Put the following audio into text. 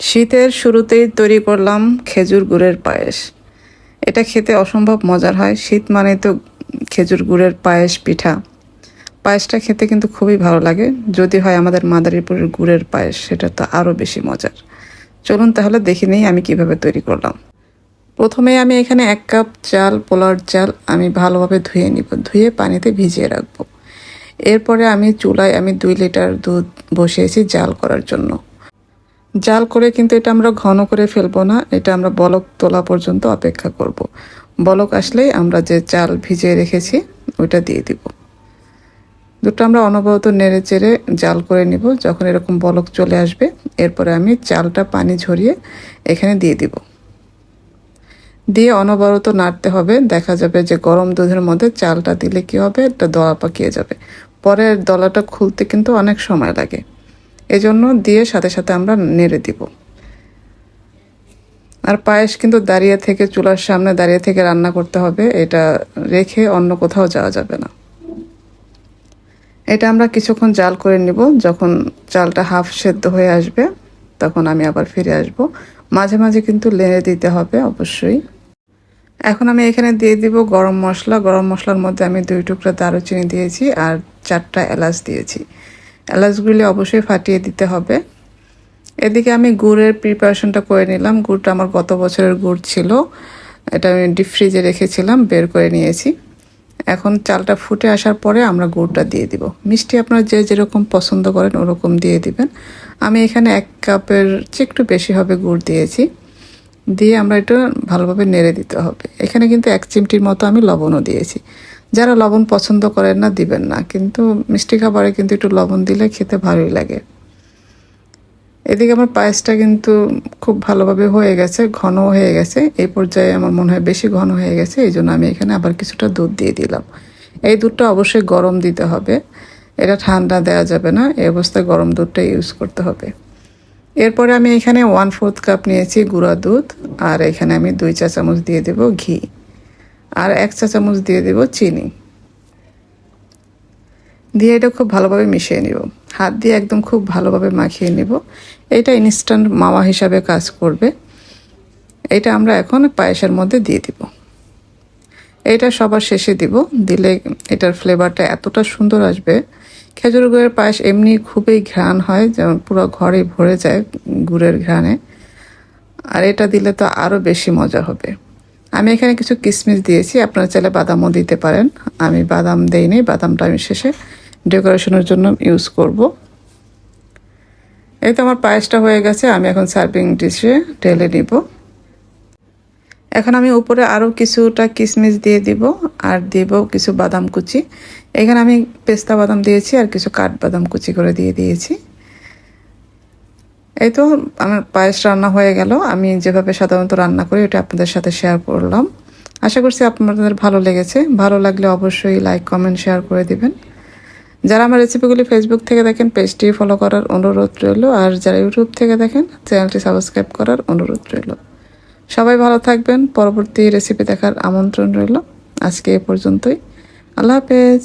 শীতের শুরুতেই তৈরি করলাম খেজুর গুড়ের পায়েস। এটা খেতে অসম্ভব মজার হয়। শীত মানে তো খেজুর গুড়ের পায়েস পিঠা। পায়েসটা খেতে কিন্তু খুবই ভালো লাগে। যদি হয় আমাদের মাদারীপুরের গুড়ের পায়েস, সেটা তো আরও বেশি মজার। চলুন তাহলে দেখে নেই আমি কীভাবে তৈরি করলাম। প্রথমে আমি এখানে এক কাপ চাল পোলার চাল আমি ভালোভাবে ধুয়ে নিব। ধুয়ে পানিতে ভিজিয়ে রাখব। এরপরে আমি চুলায় আমি দুই লিটার দুধ বসিয়েছি জাল করার জন্য। জাল করে কিন্তু এটা আমরা ঘন করে ফেলব না, এটা আমরা বলক তোলা পর্যন্ত অপেক্ষা করব। বলক আসলেই আমরা যে চাল ভিজিয়ে রেখেছি ওইটা দিয়ে দিব। দুটো আমরা অনবরত নেড়ে চেড়ে জাল করে নিব, যখন এরকম বলক চলে আসবে, এরপরে আমি চালটা পানি ঝরিয়ে এখানে দিয়ে দিব। দিয়ে অনবরত নাড়তে হবে, দেখা যাবে যে গরম দুধের মধ্যে চালটা দিলে কি হবে, একটা দলা পাকিয়ে যাবে। পরে দলাটা খুলতে কিন্তু অনেক সময় লাগে। এজন্য দিয়ে সাথে সাথে আমরা নেড়ে দিব। আর পায়েস কিন্তু দাঁড়িয়ে থেকে, চুলার সামনে দাঁড়িয়ে থেকে রান্না করতে হবে, এটা রেখে অন্য কোথাও যাওয়া যাবে না। এটা আমরা কিছুক্ষণ জাল করে নিব, যখন চালটা হাফ সেদ্ধ হয়ে আসবে, তখন আমি আবার ফিরে আসব। মাঝে মাঝে কিন্তু লেড়ে দিতে হবে, অবশ্যই। এখন আমি এখানে দিয়ে দিব গরম মশলা। গরম মশলার মধ্যে আমি দুই টুকরা দারুচিনি দিয়েছি আর চারটা এলাচ দিয়েছি। এলাচগুলি অবশ্যই ফাটিয়ে দিতে হবে। এদিকে আমি গুড়ের প্রিপারেশনটা করে নিলাম। গুড়টা আমার গত বছরের গুড় ছিল। এটা আমি ডিপ ফ্রিজে রেখেছিলাম, বের করে নিয়েছি। এখন চালটা ফুটে আসার পরে আমরা গুড়টা দিয়ে দিব। মিষ্টি আপনারা যে যেরকম পছন্দ করেন ওরকম দিয়ে দিবেন। আমি এখানে এক কাপের চেয়ে একটু বেশি হবে গুড় দিয়েছি। দিয়ে আমরা এটা ভালোভাবে নেড়ে দিতে হবে। এখানে কিন্তু এক চিমটির মতো আমি লবণও দিয়েছি। যারা লবণ পছন্দ করেন না, দিবেন না। কিন্তু মিষ্টি খাবারে কিন্তু একটু লবণ দিলে খেতে ভালোই লাগে। এদিকে আমার পায়েসটা কিন্তু খুব ভালোভাবে হয়ে গেছে ঘন হয়ে গেছে। এই পর্যায়ে আমার মনে হয় বেশি ঘন হয়ে গেছে, এই জন্য আমি এখানে আবার কিছুটা দুধ দিয়ে দিলাম। এই দুধটা অবশ্যই গরম দিতে হবে। এটা ঠান্ডা দেওয়া যাবে না, এই অবস্থায় গরম দুধটা ইউজ করতে হবে। এরপরে আমি এখানে ওয়ান ফোর্থ কাপ নিয়েছি গুঁড়া দুধ, আর এখানে আমি দুই চা চামচ দিয়ে দেব ঘি। আর এক চা চামচ দিয়ে দেব চিনি। দিয়ে এটা খুব ভালোভাবে মিশিয়ে নিব। হাত দিয়ে একদম খুব ভালোভাবে মাখিয়ে নিব। এটা ইনস্ট্যান্ট মাওয়া হিসাবে কাজ করবে। এটা আমরা এখন পায়েসের মধ্যে দিয়ে দিব। এটা সবার শেষে দিব। দিলে এটার ফ্লেভারটা এতটা সুন্দর আসবে। খেজুর গুড়ের পায়েস এমনি খুবই ঘ্রাণ হয়, যেমন পুরো ঘরে ভরে যায় গুড়ের ঘ্রাণে। আর এটা দিলে তো আরও বেশি মজা হবে। আমি এখানে কিছু কিশমিশ দিয়েছি, আপনারা চাইলে বাদামও দিতে পারেন। আমি বাদাম দেইনি, বাদামটা আমি শেষে ডেকোরেশনের জন্য ইউজ করব। এই তো আমার পায়েসটা হয়ে গেছে, আমি এখন সার্ভিং ডিশে ঢেলে নিব। এখন আমি উপরে আরও কিছুটা কিশমিশ দিয়ে দিব, আর দিব কিছু বাদাম কুচি। এখানে আমি পেস্তা বাদাম দিয়েছি আর কিছু কাঠবাদাম কুচি করে দিয়ে দিয়েছি। এই তো আমার পায়েস রান্না হয়ে গেল। আমি যেভাবে সাধারণত রান্না করি, ওটা আপনাদের সাথে শেয়ার করলাম। আশা করছি আপনাদের ভালো লেগেছে। ভালো লাগলে অবশ্যই লাইক কমেন্ট শেয়ার করে দিবেন। যারা আমার রেসিপিগুলি ফেসবুক থেকে দেখেন পেজটি ফলো করার অনুরোধ রইল। আর যারা ইউটিউব থেকে দেখেন চ্যানেলটি সাবস্ক্রাইব করার অনুরোধ রইল। সবাই ভালো থাকবেন। পরবর্তী রেসিপি দেখার আমন্ত্রণ রইল। আজকে এ পর্যন্তই। আল্লাহ হাফেজ।